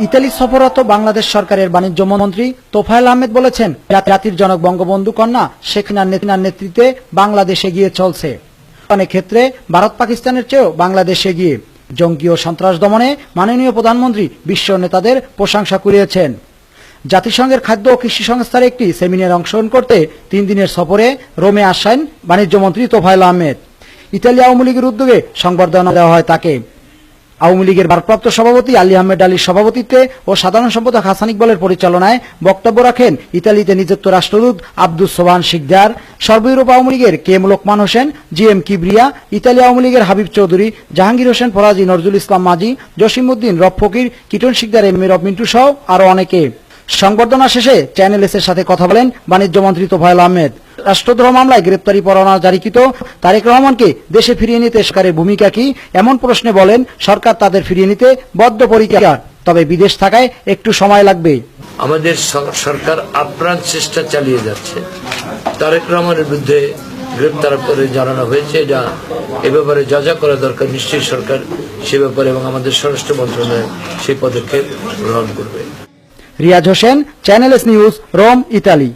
Italy সফররত বাংলাদেশ সরকারের বাণিজ্য মন্ত্রী তোফায়েল আহমেদ বলেছেন, জাত- জাতির জনক বঙ্গবন্ধু কন্যা শেখ হাসিনার নেতৃত্বে বাংলাদেশ এগিয়ে চলছে। অনেক ক্ষেত্রে ভারত পাকিস্তানের চেয়েও বাংলাদেশ এগিয়ে। জঙ্গি ও সন্ত্রাস দমনে মাননীয় প্রধানমন্ত্রী বিশ্ব নেতাদের প্রশংসা কুড়িয়েছেন। জাতিসংঘের খাদ্য ও কৃষি সংস্থার একটি সেমিনারে অংশগ্রহণ করতে তিন দিনের সফরে রোমে আসেন বাণিজ্যমন্ত্রী তোফায়েল আহমেদ। ইতালি আওয়ামী লীগের উদ্যোগে সংবর্ধনা দেওয়া হয় তাকে। আওয়ামী লীগের ভারপ্রাপ্ত সভাপতি আলী আহমেদ আলীর সভাপতিত্বে ও সাধারণ সম্পাদক হাসান ইকবালের পরিচালনায় বক্তব্য রাখেন ইতালিতে নিযুক্ত রাষ্ট্রদূত আব্দুস সোবান শিকদার সর্ব ইউরোপ আওয়ামী লীগের K M Lokman Hossain, G M Kibria, Italy Awami লীগের হাবিব চৌধুরী, জাহাঙ্গীর হোসেন ফরাজি, নজরুল ইসলাম মাজি জসিমউদ্দিন, রব ফকির, কিটন শিকদার, এম রব মিন্টু সহ আরও অনেকে। সংবর্ধনা শেষে চ্যানেল এস এর সাথে কথা বলেন বাণিজ্য মন্ত্রী তোফায়েল আহমেদ। রাষ্ট্রদ্রোহ মামলায় গ্রেপ্তারি পরোয়ানা জারিকৃত। তারেক রহমানকে দেশে ফিরিয়ে নিতে সরকারের ভূমিকা কি? এমন প্রশ্নে বলেন সরকার তাদের ফিরিয়ে নিতে বদ্ধপরিকর। তবে বিদেশ থাকায় একটু সময় লাগবে। আমাদের সরকার আপ্রাণ চেষ্টা চালিয়ে যাচ্ছে। তারেক রহমানের বিরুদ্ধে গ্রেপ্তার করে জানানো হয়েছে। যা এ ব্যাপারে যা যা করা দরকার নিশ্চয়ই সরকার সে ব্যাপারে এবং আমাদের স্বরাষ্ট্র মন্ত্রণালয় সেই পদক্ষেপ গ্রহণ করবে। Riaz Hossain channel S news Rome Italy.